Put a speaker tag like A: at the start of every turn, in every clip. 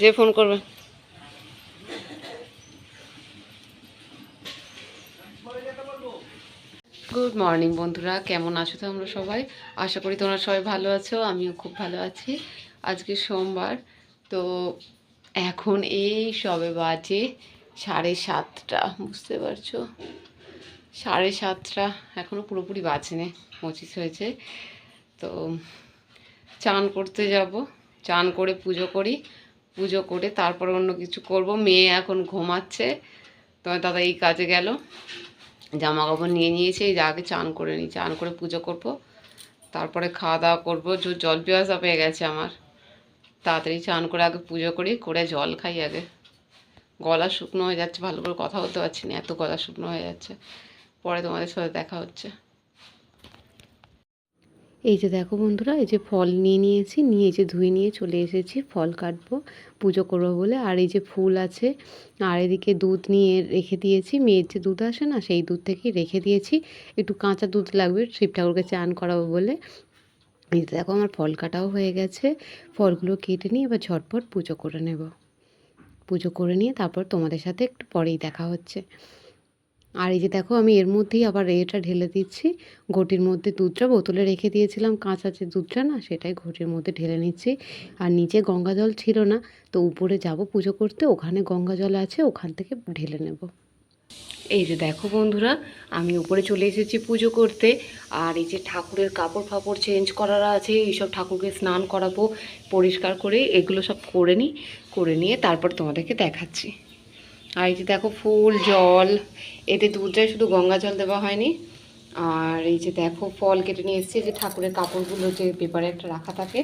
A: যে ফোন করবে। Good morning বন্ধুরা। কেমন আছো তোমরা সবাই? আশা করি তোমরা সবাই ভালো আছো, আমিও খুব ভালো আছি। আজকে সোমবার, তো এখন এই সবে বাজে সাড়ে সাতটা, বুঝতে পারছ? সাড়ে সাতটা এখনও পুরোপুরি বাজেনি, পঁচিশ হয়েছে। তো চান করতে যাব, চান করে পুজো করি। পুজো করে তারপর অন্য কিছু করব। মেয়ে এখন ঘুমাচ্ছে। তোমার দাদা এই কাজে গেল। জামা কাপড় নিয়ে নিয়েছে। এই যে আগে চান করে নিই চান করে পুজো করব। তারপরে খাওয়া দাওয়া করব। জল পিয়াসা পেয়ে গেছে আমার। তাড়াতাড়ি চান করে আগে পুজো করি, করে জল খাই আগে। গলা শুকনো হয়ে যাচ্ছে, ভালো করে কথা বলতে পারছি না, এত গলা শুকনো হয়ে যাচ্ছে। পরে তোমাদের সাথে দেখা হচ্ছে। এই যে দেখো বন্ধুরা, এই যে ফল নিয়ে নিয়েছি, নিয়ে যে ধুয়ে নিয়ে চলে এসেছি, ফল কাটবো, পুজো করব বলে। আর এই যে ফুল আছে, আর এদিকে দুধ নিয়ে রেখে দিয়েছি। মেয়ের যে দুধ আসে না, সেই দুধ থেকেই রেখে দিয়েছি। একটু কাঁচা দুধ লাগবে, শিব ঠাকুরকে চান করাবো বলে। এই যে দেখো আমার ফল কাটাও হয়ে গেছে। ফলগুলো কেটে নিয়ে এবার ঝটপট পুজো করে নেব। পুজো করে নিয়ে তারপর তোমাদের সাথে একটু পরেই দেখা হচ্ছে। আর এই যে দেখো, আমি এর মধ্যেই আবার এটা ঢেলে দিচ্ছি। ঘটির মধ্যে দুধটা বোতলে রেখে দিয়েছিলাম। কাঁচা যে দুধটা না, সেটাই ঘটির মধ্যে ঢেলে নিচ্ছি। আর নিচে গঙ্গা জল ছিল না, তো উপরে যাব পুজো করতে। ওখানে গঙ্গা জল আছে, ওখান থেকে ঢেলে নেব। এই যে দেখো বন্ধুরা, আমি উপরে চলে এসেছি পুজো করতে। আর এই যে ঠাকুরের কাপড় ফাপড় চেঞ্জ করার আছে, এইসব ঠাকুরকে স্নান করাবো, পরিষ্কার করে এগুলো সব করে নিই করে নিয়ে তারপর তোমাদেরকে দেখাচ্ছি। আর এই যে দেখো ফুল, জল, এতে দুধটায় শুধু গঙ্গা জল দেওয়া হয়নি। আর এই যে দেখো ফল কেটে নিয়ে এসেছি যে ঠাকুরের কাপড়গুলো যে পেপারে একটা রাখা থাকে,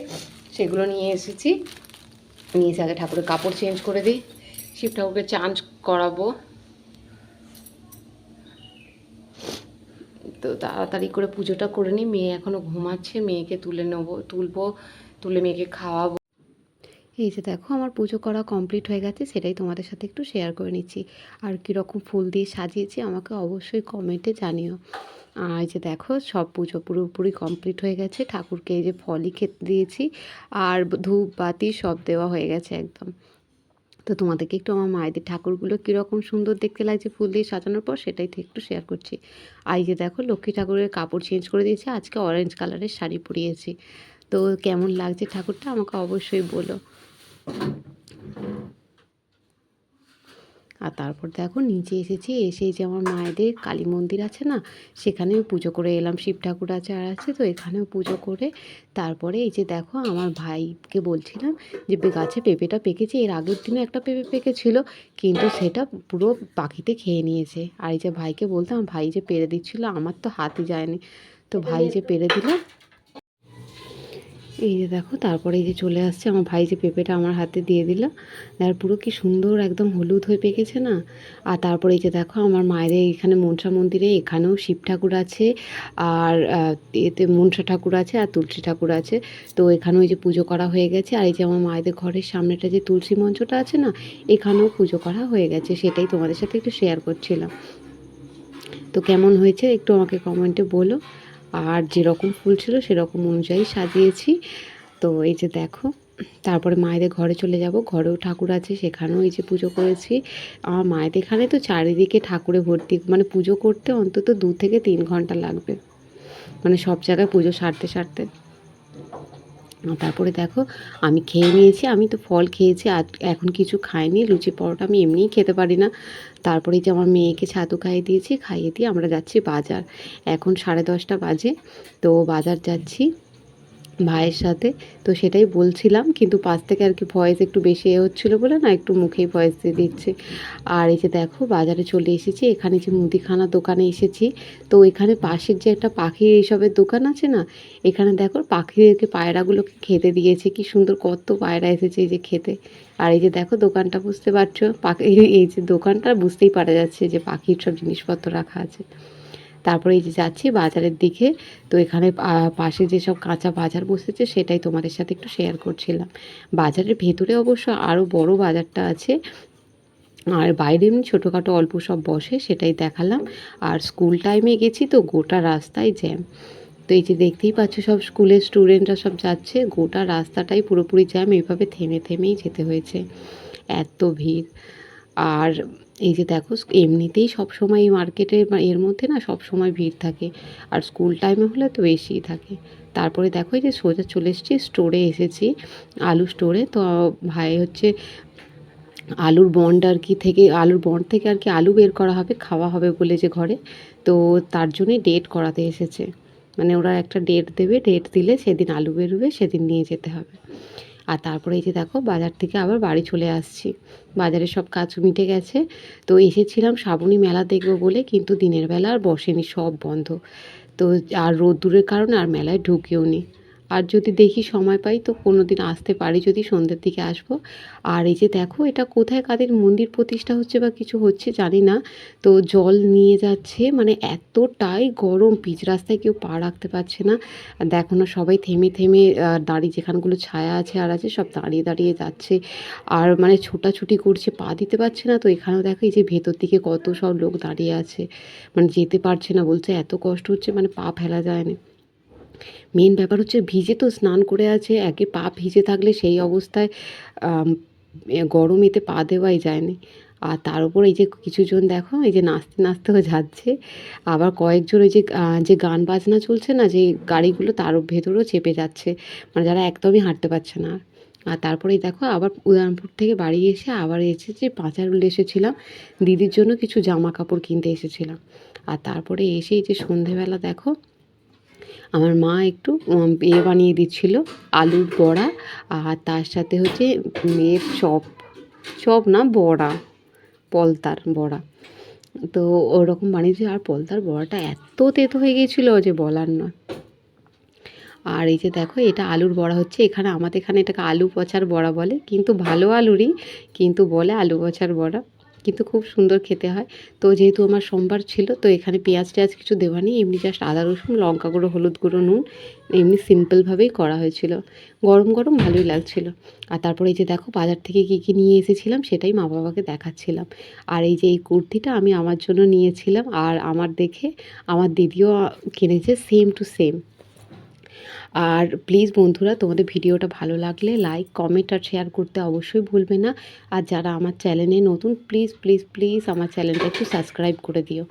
A: সেগুলো নিয়ে এসেছি। নিয়ে এসে আগে ঠাকুরের কাপড় চেঞ্জ করে দিই। শিব ঠাকুরকে চান করাবো। তো তাড়াতাড়ি করে পুজোটা করে নিই। মেয়ে এখনও ঘুমাচ্ছে, মেয়েকে তুলে নেব, তুলবো, তুলে মেয়েকে খাওয়াবো। এই যে দেখো, আমার পুজো করা কমপ্লিট হয়ে গেছে, সেটাই তোমাদের সাথে একটু শেয়ার করে নিচ্ছি। আর কীরকম ফুল দিয়ে সাজিয়েছি, আমাকে অবশ্যই কমেন্টে জানিও। আর এই যে দেখো, সব পুজো পুরোপুরি কমপ্লিট হয়ে গেছে। ঠাকুরকে এই যে ফলই খেতে দিয়েছি, আর ধূপ, বাতি সব দেওয়া হয়ে গেছে একদম। তো তোমাদেরকে একটু আমার মায়েদের ঠাকুরগুলো কীরকম সুন্দর দেখতে লাগছে, ফুল দিয়ে সাজানোর পর সেটাই একটু শেয়ার করছি। আর এই যে দেখো, লক্ষ্মী ঠাকুরের কাপড় চেঞ্জ করে দিয়েছি, আজকে অরেঞ্জ কালারের শাড়ি পরিয়েছি। তো কেমন লাগছে ঠাকুরটা আমাকে অবশ্যই বলো। আর তারপর দেখো নিচে এসেছি, এসে যে আমার মায়েদের কালী মন্দির আছে না, সেখানেও পুজো করে এলাম, শিব ঠাকুর আছে আর আছে, তো এখানেও পুজো করে তারপরে এই যে দেখো আমার ভাইকে বলছিলাম যে গাছে পেঁপেটা পেকেছে, এর আগের দিনও একটা পেঁপে পেকেছিল, কিন্তু সেটা পুরো পাখিতে খেয়ে নিয়েছে। আর এই যে ভাইকে বলতাম ভাই যে পেরে দিচ্ছিল, আমার তো হাতে যায়নি। তো ভাই যে পেরে দিল এই যে দেখো, তারপরে এই যে চলে আসছে, আমার ভাই যে পেঁপেটা আমার হাতে দিয়ে দিল। আর পুরো কি সুন্দর একদম হলুদ হয়ে পেকেছে না? আর তারপরে এই যে দেখো, আমার মায়ের এখানে মনসা মন্দিরে এখানেও শিব ঠাকুর আছে, আর এতে মনসা ঠাকুর আছে আর তুলসী ঠাকুর আছে। তো এখানেও এই যে পুজো করা হয়ে গেছে, আর এই যে আমার মায়েদের ঘরের সামনেটা যে তুলসী মঞ্চটা আছে না, এখানেও পুজো করা হয়ে গেছে। সেটাই তোমাদের সাথে একটু শেয়ার করছিলাম। তো কেমন হয়েছে একটু আমাকে কমেন্টে বলো। আর যেরকম ফুল ছিল সেরকম অনুযায়ী সাজিয়েছি। তো এই যে দেখো, তারপরে মায়েদের ঘরে চলে যাব। ঘরেও ঠাকুর আছে, সেখানেও এই যে পুজো করেছি। আমার মায়েদের এখানে তো চারিদিকে ঠাকুরে ভর্তি মানে পুজো করতে অন্তত দু থেকে তিন ঘণ্টা লাগবে। মানে সব জায়গায় পুজো সারতে সারতে। তারপরে দেখো, আমি খেয়ে নিয়েছি, আমি তো ফল খেয়েছি, আর এখন কিছু খাইনি, লুচি পরোটা আমি এমনিই খেতে পারি না। তারপরে যে আমার মেয়েকে ছাতু খাইয়ে দিয়েছি, খাইয়ে দিয়ে আমরা যাচ্ছি বাজার। এখন সাড়ে দশটা বাজে, তো বাজার যাচ্ছি। ভাইয়ের সাথে। তো সেটাই বলছিলাম, কিন্তু পাশ থেকে আর কি ভয়েস একটু বেশি এ হচ্ছিল বলে না, একটু মুখেই ভয়েস দিয়ে দিচ্ছে। আর এই যে দেখো, বাজারে চলে এসেছি, এখানে যে মুদিখানা দোকানে এসেছি, তো এখানে পাশের যে একটা পাখির এইসবের দোকান আছে না, এখানে দেখো পাখিদেরকে পায়রাগুলোকে খেতে দিয়েছে, কি সুন্দর কত পায়রা এসেছে এই যে খেতে। আর এই যে দেখো দোকানটা বুঝতে পারছ, পাখি, এই যে দোকানটা বুঝতেই পারা যাচ্ছে যে পাখির সব জিনিসপত্র রাখা আছে। তারপরে এই যে যাচ্ছি বাজারের দিকে, তো এখানে পাশে যেসব কাঁচা বাজার বসেছে সেটাই তোমাদের সাথে একটু শেয়ার করছিলাম। বাজারের ভেতরে অবশ্য আরও বড় বাজারটা আছে, আর বাইরে এমনি ছোটোখাটো অল্প সব বসে সেটাই দেখালাম। আর স্কুল টাইমে গেছি তো গোটা রাস্তায় জ্যাম তো এই যে দেখতেই পাচ্ছ সব স্কুলের স্টুডেন্টরা সব যাচ্ছে, গোটা রাস্তাটাই পুরোপুরি জ্যাম এইভাবে থেমে থেমেই যেতে হয়েছে। এত ভিড়। আর এই যে দেখো এমনিতেই সব সময় মার্কেটে এর মধ্যে না সব সময় ভিড় থাকে। আর স্কুল টাইমে হলে তো বেশিই থাকে। তারপরে দেখো যে সোজা চলে এসেছি স্টোরে এসেছি, আলু স্টোরে তো ভাই হচ্ছে আলুর বন্ড আর কি থেকে, আলুর বন্ড থেকে আর কি আলু বের করা হবে, খাওয়া হবে বলে যে ঘরে। তো তার জন্যই ডেট করাতে এসেছে। মানে ওরা একটা ডেট দেবে ডেট দিলে সেদিন আলু বেরোবে, সেদিন নিয়ে যেতে হবে। আর তারপরে এই যে দেখো, বাজার থেকে আবার বাড়ি চলে আসছি। বাজারে সব কাজ মিটে গেছে। তো এসেছিলাম শ্রাবণী মেলা দেখব বলে, কিন্তু দিনের বেলা আর বসেনি, সব বন্ধ। তো আর রোদ্দুরের কারণে আর মেলায় ঢুকেও নি আর যদি দেখি সময় পাই, তো কোনো দিন আসতে পারি যদি সন্ধ্যের দিকে আসব। আর এই যে দেখো, এটা কোথায় কাদের মন্দির প্রতিষ্ঠা হচ্ছে বা কিছু হচ্ছে জানি না। তো জল নিয়ে যাচ্ছে মানে এতটাই গরম, পিচ রাস্তায় কেউ পা রাখতে পারছে না। দেখো না, সবাই থেমে থেমে দাঁড়িয়ে যেখানগুলো ছায়া আছে আর আছে, সব দাঁড়িয়ে দাঁড়িয়ে যাচ্ছে। আর মানে ছোটাছুটি করছে, পা দিতে পারছে না। তো এখানেও দেখো, এই যে ভেতর দিকে কত সব লোক দাঁড়িয়ে আছে। মানে যেতে পারছে না বলছে, এত কষ্ট হচ্ছে মানে পা ফেলা যায় না। মেন ব্যাপার হচ্ছে ভিজে তো স্নান করে আছে, একে পা ভিজে থাকলে সেই অবস্থায় গরম এতে পা দেওয়াই যায়নি। আর তার উপর এই যে কিছুজন দেখো, এই যে নাচতে নাচতেও যাচ্ছে, আবার কয়েকজন ওই যে যে গান বাজনা চলছে না, যে গাড়িগুলো তার ভেতরেও চেপে যাচ্ছে মানে যারা একদমই হাঁটতে পারছে না। আর তারপরেই দেখো আবার উদয়নপুর থেকে বাড়ি এসে আবার এসেছি পাঁচারুল এসেছিলাম, দিদির জন্য কিছু জামা কাপড় কিনতে এসেছিলাম। আর তারপরে এসে এই যে সন্ধেবেলা দেখো আমার মা একটু ইয়ে বানিয়ে দিচ্ছিল, আলুর বড়া, আর তার সাথে হচ্ছে মেয়ের চপ চপ না, বড়া, পলতার বড়া। তো ওরকম বানিয়েছে, আর পলতার বড়াটা এত তেতো হয়ে গিয়েছিল যে বলার নয়। আর এই যে দেখো, এটা আলুর বড়া হচ্ছে, এখানে আমাদের এখানে এটাকে আলু পচার বড়া বলে, কিন্তু ভালো আলুরই, কিন্তু বলে আলু পচার বড়া। কিন্তু খুব সুন্দর খেতে হয়। তো যেহেতু আমার সোমবার ছিল, তো এখানে পেঁয়াজ টেয়াজ কিছু দেওয়া নেই, এমনি জাস্ট আদা রসুন, লঙ্কা গুঁড়ো, হলুদ গুঁড়ো, নুন, এমনি সিম্পলভাবেই করা হয়েছিল। গরম গরম ভালোই লাগছিল। আর তারপরে এই যে দেখো বাজার থেকে কী কী নিয়ে এসেছিলাম, সেটাই মা বাবাকে দেখাচ্ছিলাম। আর এই যে এই কুর্তিটা আমি আমার জন্য নিয়েছিলাম, আর আমার দেখে আমার দিদিও কিনেছে সেম টু সেম আর প্লিজ বন্ধুরা, তোমাদের ভিডিওটা ভালো লাগলে লাইক কমেন্ট আর শেয়ার করতে অবশ্যই ভুলবে না। আর যারা আমার চ্যানেলে নতুন প্লিজ প্লিজ প্লিজ আমার চ্যানেলটা একটু সাবস্ক্রাইব করে দিও।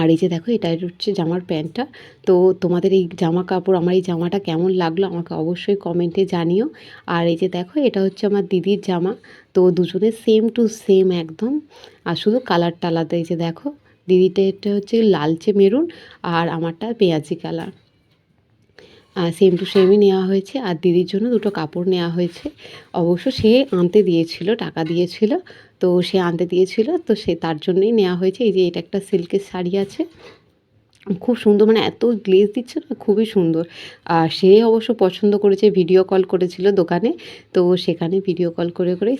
A: আর এই যে দেখো, এটাই হচ্ছে জামার প্যান্টটা। তো তোমাদের এই জামা কাপড়, আমার এই জামাটা কেমন লাগল আমাকে অবশ্যই কমেন্টে জানিও। আর এই যে দেখো, এটা হচ্ছে আমার দিদির জামা। তো দুজনের সেম টু সেম একদম। আর শুধু কালারটা আলাদা, এই যে দেখো, দিদিটা এটা হচ্ছে লালচে মেরুন আর আমারটা পেঁয়াজি কালার সেম টু সেমই নেওয়া হয়েছে। আর দিদির জন্য দুটো কাপড় নেওয়া হয়েছে। অবশ্য সে আনতে দিয়েছিল, টাকা দিয়েছিল। তো সে আনতে দিয়েছিল, তো সে তার জন্যই নেওয়া হয়েছে। এই যে এটা একটা সিল্কের শাড়ি আছে। খুব সুন্দর মানে এত গ্লেজ দিচ্ছে না, খুবই সুন্দর। আর সে অবশ্য পছন্দ করেছে ভিডিও কল করেছিল দোকানে। তো সেখানে ভিডিও কল করে করে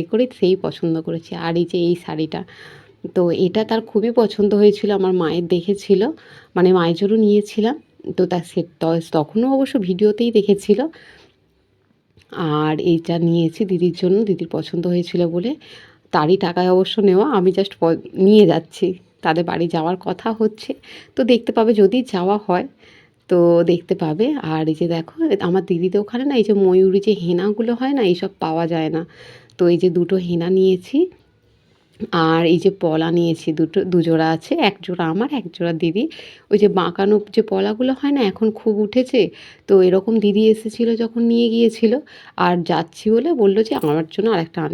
A: এ করে সেই পছন্দ করেছে। আর এই যে এই শাড়িটা, তো এটা তার খুবই পছন্দ হয়েছিল, আমার মায়ের দেখেছিল। মানে মায়ের জন্য নিয়েছিলাম। তো তা সে তখনও অবশ্য ভিডিওতেই দেখেছিল। আর এইটা নিয়েছি দিদির জন্য, দিদির পছন্দ হয়েছিল বলে। তারই টাকায় অবশ্য নেওয়া, আমি জাস্ট নিয়ে যাচ্ছি। তাদের বাড়ি যাওয়ার কথা হচ্ছে। তো দেখতে পাবে, যদি যাওয়া হয়, তো দেখতে পাবে। আর এই যে দেখো, আমার দিদিদের ওখানে না, এই যে ময়ূরী যে হেনাগুলো হয় না, এইসব পাওয়া যায় না। তো এই যে দুটো হেনা নিয়েছি। আর এই যে পলা নিয়েছি, দুটো দুজোড়া আছে, এক জোড়া আমার, এক জোড়া দিদি। ওই যে বাঁকানো যে পলাগুলো হয় না, এখন খুব উঠেছে, তো এরকম দিদি এসেছিল যখন নিয়ে গিয়েছিল, আর যাচ্ছি বলে বলল যে আমার জন্য আরেকটা আনতে।